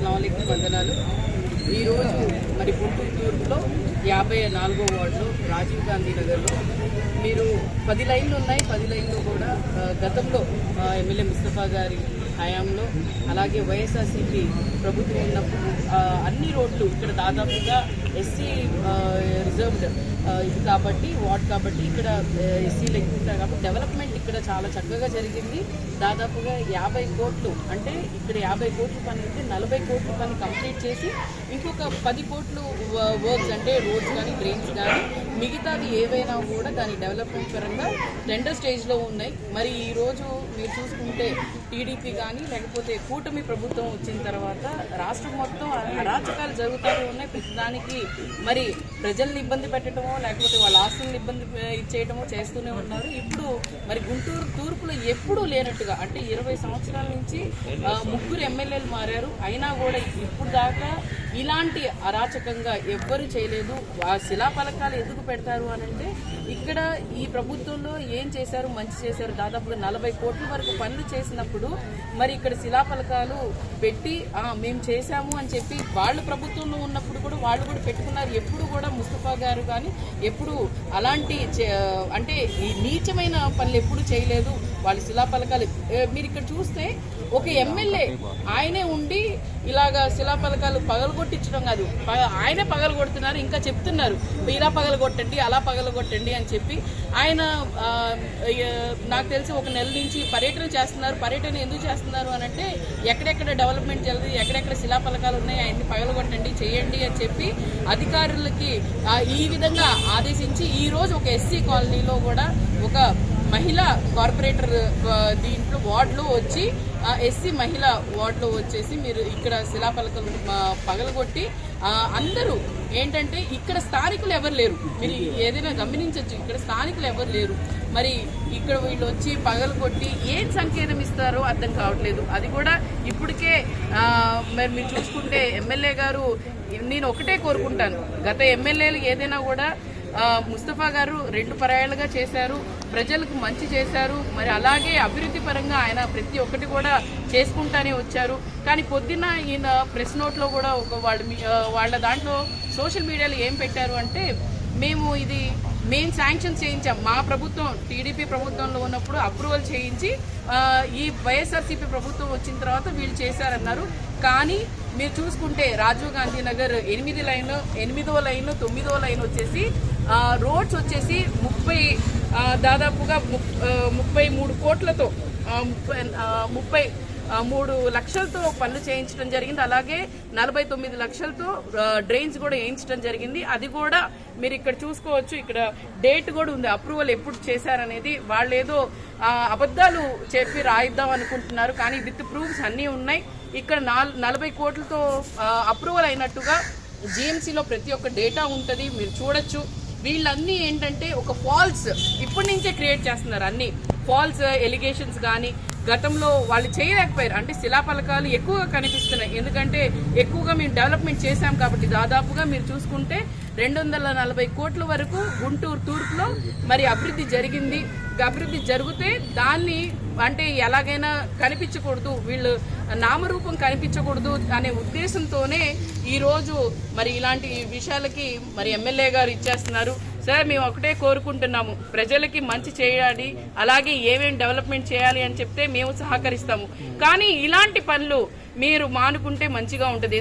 అస్సలం వందనాలు ఈరోజు మరి గుంటూరు తూర్పులో యాభై నాలుగో వార్డులో రాజీవ్ గాంధీ నగర్లో. మీరు పది లైన్లు ఉన్నాయి. పది లైన్లు కూడా గతంలో ఎమ్మెల్యే ముస్తఫా గారి హయాంలో అలాగే వైఎస్ఆర్సీపీ ప్రభుత్వం ఉన్నప్పుడు అన్ని రోడ్లు ఇక్కడ దాదాపుగా ఎస్సీ రిజర్వ్డ్ ఇది కాబట్టి వార్డ్ కాబట్టి ఇక్కడ ఎస్సీలు ఎక్కువ ఉంటారు కాబట్టి డెవలప్మెంట్ ఇక్కడ చాలా చక్కగా జరిగింది. దాదాపుగా యాభై కోట్లు అంటే ఇక్కడ యాభై కోట్ల పని అయితే నలభై కోట్ల పని కంప్లీట్ చేసి ఇంకొక పది కోట్లు వర్క్స్ అంటే రోడ్స్ కానీ డ్రైన్స్ కానీ మిగతాది ఏవైనా కూడా దాని డెవలప్మెంట్ పరంగా టెండర్ స్టేజ్లో ఉన్నాయి. మరి ఈ రోజు మీరు చూసుకుంటే టీడీపీ కానీ లేకపోతే కూటమి ప్రభుత్వం వచ్చిన తర్వాత రాష్ట్రం మొత్తం అరాచకాలు జరుగుతూనే ఉన్నాయి. ప్రతిదానికి మరి ప్రజల్ని ఇబ్బంది పెట్టడమో లేకపోతే వాళ్ళ ఆస్తులను ఇబ్బంది ఇచ్చేయటమో చేస్తూనే ఉన్నారు. ఇప్పుడు మరి గుంటూరు తూర్పులో ఎప్పుడూ లేనట్టుగా అంటే ఇరవై సంవత్సరాల నుంచి ముగ్గురు ఎమ్మెల్యేలు మారారు. అయినా కూడా ఇప్పుడు దాకా ఇలాంటి అరాచకంగా ఎవ్వరు చేయలేదు. ఆ శిలాఫలకాలు ఎందుకు పెడతారు అని అంటే ఇక్కడ ఈ ప్రభుత్వంలో ఏం చేశారు మంచి చేశారు దాదాపుగా నలభై కోట్ల వరకు పనులు చేసినప్పుడు మరి ఇక్కడ శిలాఫలకాలు పెట్టి మేము చేశాము అని చెప్పి వాళ్ళు ప్రభుత్వంలో ఉన్నప్పుడు కూడా వాళ్ళు కూడా పెట్టుకున్నారు. ఎప్పుడు కూడా ముస్తఫా గారు కానీ ఎప్పుడు అలాంటి చే- అంటే ఈ నీచమైన పనులు ఎప్పుడు చేయలేదు. వాళ్ళు శిలాఫలకాలు మీరు ఇక్కడ చూస్తే ఒక ఎమ్మెల్యే ఆయనే ఉండి ఇలాగా శిలాఫలకాలు పగలగొట్టించడం కాదు. ఆయనే పగలగొడుతున్నారు ఇంకా చెప్తున్నారు. ఇలా పగలగొట్టండి అలా పగలగొట్టండి అని చెప్పి ఆయన నాకు తెలిసి ఒక నెల నుంచి పర్యటన చేస్తున్నారు. పర్యటన ఎందుకు చేస్తున్నారు అని అంటే ఎక్కడెక్కడ డెవలప్మెంట్ జరిగింది ఎక్కడెక్కడ శిలాఫలకాలు ఉన్నాయి అవన్నీ పగలగొట్టండి చేయండి అని చెప్పి అధికారులకి ఈ విధంగా ఆదేశించి ఈ రోజు ఒక ఎస్సీ కాలనీలో కూడా ఒక మహిళా కార్పొరేటర్ దీంట్లో వార్డులో వచ్చి ఎస్సీ మహిళ వార్డులో వచ్చేసి మీరు ఇక్కడ శిలాఫలకలు పగలగొట్టి అందరూ ఏంటంటే ఇక్కడ స్థానికులు ఎవరు లేరు. మీరు ఏదైనా గమనించవచ్చు ఇక్కడ స్థానికులు ఎవరు లేరు. మరి ఇక్కడ వీళ్ళు వచ్చి పగలగొట్టి ఏం సంకేతం ఇస్తారో అర్థం కావట్లేదు. అది కూడా ఇప్పటికే మరి మీరు చూసుకుంటే ఎమ్మెల్యే గారు నేను ఒకటే కోరుకుంటాను. గత ఎమ్మెల్యేలు ఏదైనా కూడా ముస్తఫా గారు రెండు పర్యాలుగా చేశారు. ప్రజలకు మంచి చేశారు. మరి అలాగే అభివృద్ధి పరంగా ఆయన ప్రతి ఒక్కటి కూడా చేసుకుంటానే వచ్చారు. కానీ పొద్దున్న ఈయన ప్రెస్ నోట్లో కూడా ఒక వాళ్ళ వాళ్ళ దాంట్లో సోషల్ మీడియాలో ఏం పెట్టారు అంటే మేము ఇది మేము శాంక్షన్ చేయించాం. మా ప్రభుత్వం టీడీపీ ప్రభుత్వంలో ఉన్నప్పుడు అప్రూవల్ చేయించి ఈ వైఎస్ఆర్సీపీ ప్రభుత్వం వచ్చిన తర్వాత వీళ్ళు చేశారన్నారు. కానీ మీరు చూసుకుంటే రాజీవ్ గాంధీ నగర్ ఎనిమిది లైన్ ఎనిమిదో లైన్ తొమ్మిదో లైన్ వచ్చేసి రోడ్స్ వచ్చేసి ముప్పై దాదాపుగా ముప్పై మూడు కోట్లతో ముప్పై ముప్పై మూడు లక్షలతో పనులు చేయించడం జరిగింది. అలాగే నలభై తొమ్మిది లక్షలతో డ్రైన్స్ కూడా వేయించడం జరిగింది. అది కూడా మీరు ఇక్కడ చూసుకోవచ్చు. ఇక్కడ డేట్ కూడా ఉంది. అప్రూవల్ ఎప్పుడు చేశారనేది వాళ్ళు ఏదో అబద్దాలు అబద్ధాలు చెప్పి రాయిద్దాం అనుకుంటున్నారు. కానీ విత్ ప్రూఫ్స్ అన్నీ ఉన్నాయి. ఇక్కడ నలభై కోట్లతో అప్రూవల్ అయినట్టుగా జిఎంసీలో ప్రతి ఒక్క డేటా ఉంటుంది. మీరు చూడొచ్చు. వీళ్ళన్నీ ఏంటంటే ఒక ఫాల్స్ ఇప్పటి నుంచే క్రియేట్ చేస్తున్నారు అన్ని. ఫాల్స్ ఎలిగేషన్స్ కానీ గతంలో వాళ్ళు చేయలేకపోయారు. అంటే శిలాఫలకాలు ఎక్కువగా కనిపిస్తున్నాయి. ఎందుకంటే ఎక్కువగా మేము డెవలప్మెంట్ చేశాం కాబట్టి దాదాపుగా మీరు చూసుకుంటే రెండు వందల నలభై కోట్ల వరకు గుంటూరు తూర్పులో మరి అభివృద్ధి జరిగింది. అభివృద్ధి జరిగితే దాన్ని అంటే ఎలాగైనా కనిపించకూడదు వీళ్ళు నామరూపం కనిపించకూడదు అనే ఉద్దేశంతోనే ఈరోజు మరి ఇలాంటి విషయాలకి మరి ఎమ్మెల్యే గారు ఇచ్చేస్తున్నారు. సార్ మేము ఒకటే కోరుకుంటున్నాము. ప్రజలకి మంచి చేయాలి అలాగే ఏమేమి డెవలప్మెంట్ చేయాలి అని చెప్తే మేము సహకరిస్తాము. కానీ ఇలాంటి పనులు మీరు మానుకుంటే మంచిగా ఉంటుంది.